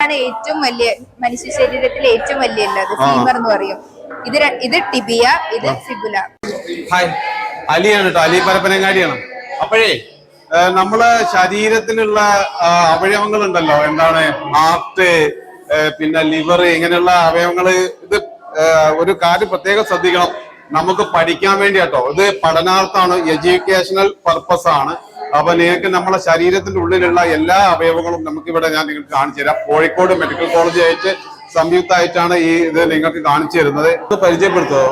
ആണ് ഏറ്റവും വലിയ മനുഷ്യ ശരീരത്തിലെ ഏറ്റവും വലിയ ഉള്ളത് ഫീമർ എന്ന് പറയും. ഇത് ര- ഇത് ടിബിയ ഇത് ഫിബുല ഹായ്. അലിയാണ് കേട്ടോ അലി പരപ്പനങ്ങാടിയാണ്. അപ്പോഴേ നമ്മൾ നമ്മളെ ശരീരത്തിലുള്ള അവയവങ്ങൾ ഉണ്ടല്ലോ എന്താണ്? ഹാർട്ട് പിന്നെ ലിവർ ഇങ്ങനെയുള്ള അവയവങ്ങൾ ഇത് ഒരു കാര്യം പ്രത്യേകം ശ്രദ്ധിക്കണം. നമുക്ക് പഠിക്കാൻ വേണ്ടി കേട്ടോ ഇത് പഠനാർത്ഥമാണ്. എഡ്യൂക്കേഷണൽ പർപ്പസ് ആണ് അപ്പൊ നിങ്ങൾക്ക് നമ്മളെ ശരീരത്തിന്റെ ഉള്ളിലുള്ള എല്ലാ അവയവങ്ങളും നമുക്ക് ഇവിടെ ഞാൻ നിങ്ങൾക്ക് കാണിച്ചു തരാം. കോഴിക്കോട് മെഡിക്കൽ കോളേജ് ആയിട്ട് സംയുക്തമായിട്ടാണ് ഈ ഇത് നിങ്ങൾക്ക് കാണിച്ചു തരുന്നത്. ഇത് പരിചയപ്പെടുത്തോ?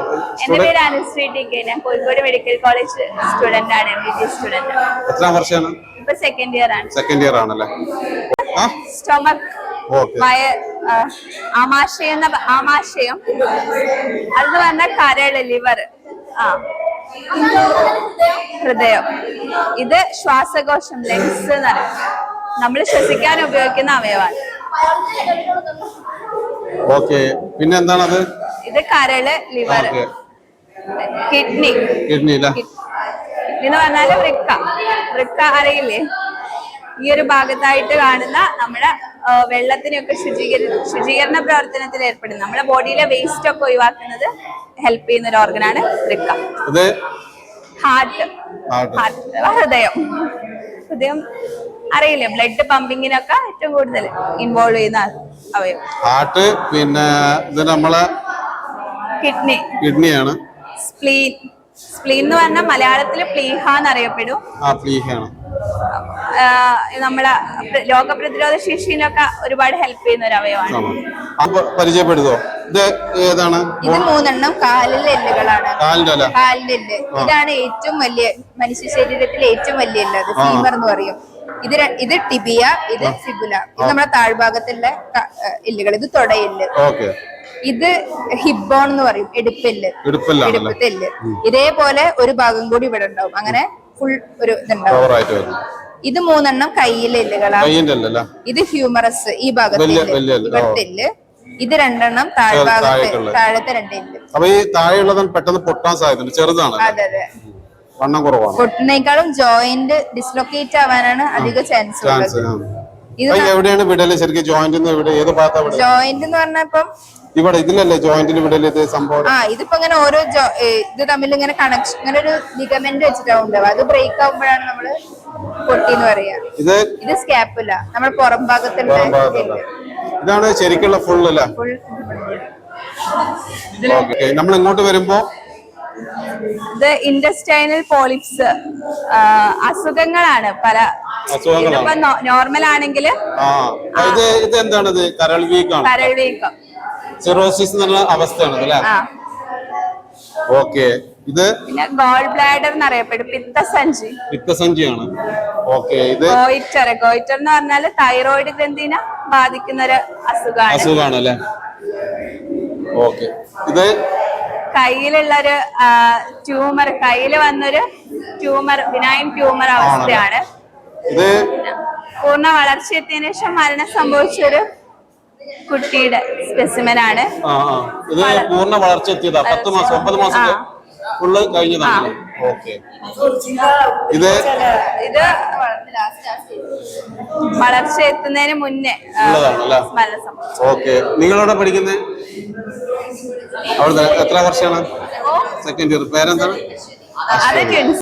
ഞാൻ കോഴിക്കോട് മെഡിക്കൽ കോളേജ് സ്റ്റുഡന്റ് ആണ് സ്റ്റുഡന്റ് എത്രാം വർഷമാണ്? ഇപ്പൊ സെക്കൻഡ് ഇയർ ആണ്. സെക്കൻഡ് ഇയർ ആണല്ലേ? സ്റ്റൊമക് ആമാശയം ആമാശയം. അത് പറഞ്ഞ കരൾ ലിവർ ആ. ഹൃദയം. ഇത് ശ്വാസകോശം ലെങ്സ് എന്ന് പറയും നമ്മൾ ശ്വസിക്കാൻ ഉപയോഗിക്കുന്ന അവയവാണ് ഓക്കെ. പിന്നെ എന്താണത്? ഇത് കരൾ ലിവർ. കിഡ്നി. Kidney kidney. എന്ന് പറഞ്ഞാൽ വൃക്ക. വൃക്ക അറിയില്ലേ ഈ ഒരു ഭാഗത്തായിട്ട് കാണുന്ന നമ്മുടെ വെള്ളത്തിനൊക്കെ ശുചീകരണ ശുചീകരണ പ്രവർത്തനത്തിൽ ഏർപ്പെടുന്നത് നമ്മുടെ ബോഡിയിലെ വേസ്റ്റ് ഒക്കെ ഒഴിവാക്കുന്നത് ഹെൽപ്പ് ചെയ്യുന്ന ഒരു ഓർഗനാണ് വൃക്ക ഹാർട്ട് ഹാർട്ട് ഹൃദയം. ഹൃദയം അറിയില്ലേ? ബ്ലഡ് പമ്പിങ്ങിനൊക്കെ ഏറ്റവും കൂടുതൽ ഇൻവോൾവ് ചെയ്യുന്ന അവയവം. ഹാർട്ട് പിന്നെ ഇത് നമ്മളെ കിഡ്നി കിഡ്നിയാണ് സ്പ്ലീൻ സ്പ്ലീൻ എന്ന് പറഞ്ഞാൽ മലയാളത്തിൽ പ്ലീഹ എന്നറിയപ്പെടും. ആ പ്ലീഹയാണ് നമ്മളെ രോഗ രോഗപ്രതിരോധ ശേഷിനൊക്കെ ഒരുപാട് ഹെൽപ്പ് ചെയ്യുന്ന ഒരു അവയവമാണ്. പരിചയപ്പെടുത്തോ. ഇത് ഏതാണ്? ഇത് മൂന്നെണ്ണം കാലിലെ എല്ലുകളാണ്. കാലിന്റെ എല്ല്. ഇതാണ് ഏറ്റവും വലിയ മനുഷ്യ ശരീരത്തിലെ ഏറ്റവും വലിയ എല്ല്. അത് ഫീമർ എന്ന് പറയും. ഇത് ഇത് ടിബിയ ഇത് ഫിബുല ഇത് നമ്മുടെ താഴ്ഭാഗത്തുള്ള എല്ലുകൾ. ഇത് തുടയെല്ല്. ഇത് ഹിബോൺ എന്ന് പറയും. എടുപ്പെല്ല്. ഇടുപ്പിലാണല്ലേ എടുപ്പത്തെ എല്ല്. ഇതേപോലെ ഒരു ഭാഗം കൂടി ഇവിടെ ഉണ്ടാവും. അങ്ങനെ ഫുൾ ഒരു ഇതുണ്ടാവും. ഇത് മൂന്നെണ്ണം കയ്യിലെ എല്ലുകളാണ്. കയ്യിന്റെ ഇത് ഹ്യൂമറസ് ഈ ഭാഗത്ത് എല്ല്. വലിയ എല്ല്. ഇവിടുത്തെ എല്ല്. ഇത് രണ്ടെണ്ണം താഴ്ഭാഗത്തെ. താഴത്തെ രണ്ട് എല്ല്. അപ്പൊ ഈ താഴെയുള്ളത് പെട്ടെന്ന് പൊട്ടാൻ സാധ്യതയുണ്ട്. ചെറുതാണ് അതെ അതെ. വണ്ണം കുറവാണ്. പൊട്ടിനേക്കാളും ജോയിന്റ് ഡിസ്ലൊക്കേറ്റ് ആവാനാണ് അധിക ചാൻസ് എവിടെയാണ് വിടൽ? ശരിക്കും ജോയിന്റ് ഏത് ഭാഗത്താണ് ജോയിന്റ് എന്ന് പറഞ്ഞപ്പം ഇവിടെ ഇതിലല്ലേ ജോയിന്റിൽ വിടൽ? ഇത് സംഭവം? ആ ഇതിപ്പോ ഇങ്ങനെ ഓരോ ഇത് തമ്മിൽ ഇങ്ങനെ കണക്ഷൻ ഇങ്ങനെ ഒരു ലിഗമെന്റ് വെച്ചിട്ടാവും അത് ബ്രേക്ക് ആവുമ്പോഴാണ് നമ്മൾ പൊട്ടി എന്ന് പറയാ. ഇത് ഇത് സ്കാപ്പുല. നമ്മുടെ പുറം ഭാഗത്തുള്ള പുറം ഭാഗത്തുള്ള. ഇതാണ് ശരിക്കുള്ള ഫുൾ അല്ലേ? ഫുൾ ഓക്കെ നമ്മൾ ഇങ്ങോട്ട് വരുമ്പോ ഇത് ഇൻഡസ്റ്റൈനൽ പോളിപ്സ് അസുഖങ്ങളാണ് പല. അസുഖങ്ങളാണ്. ഇതിപ്പോ നോർമൽ ആണെങ്കിൽ ആ ഇത് ഇത് എന്താണ് ഇത് കരൾ വീക്കാണ് കരൾ വീക്കം. സിറോസിസ് എന്നുള്ള അവസ്ഥയാണ് അല്ലേ? ആ. ഓക്കെ ഇത് പിന്നെ ഗോൾ ബ്ലാഡർ എന്നറിയപ്പെടും. പിത്തസഞ്ചി. പിത്തസഞ്ചിയാണ്. ഓക്കെ ഇത് ഗോയിറ്റർ. ഗോയിറ്റർ എന്ന് പറഞ്ഞാൽ തൈറോയിഡ് ഗ്രന്ഥിനെ ബാധിക്കുന്ന ഒരു അസുഖമാണ്. അസുഖമാണ് അല്ലേ ഓക്കെ. ഇത് കയ്യിലുള്ള ഒരു ട്യൂമർ കയ്യിൽ വന്നൊരു ട്യൂമർ വിനായൻ ട്യൂമർ അവസ്ഥയാണ്. ഇത് പൂർണ വളർച്ച എത്തിയതിനു ശേഷം മരണം സംഭവിച്ചൊരു കുട്ടിയുടെ സ്പെസിമൻ ആണ്. ഇത് പൂർണ വളർച്ച. എത്തിയതാ പത്ത് മാസം ഒമ്പത് മാസം. ഫുള്ള് കഴിഞ്ഞതാണ്. ഓക്കെ. ഇത് ഇത് വളർച്ച എത്തുന്നതിന് മുന്നേ ഓക്കെ. നിങ്ങളവിടെ പഠിക്കുന്നത് അവിടെ എത്ര വർഷമാണ്? സെക്കൻഡ് ഇയർ പേരെന്താണ്?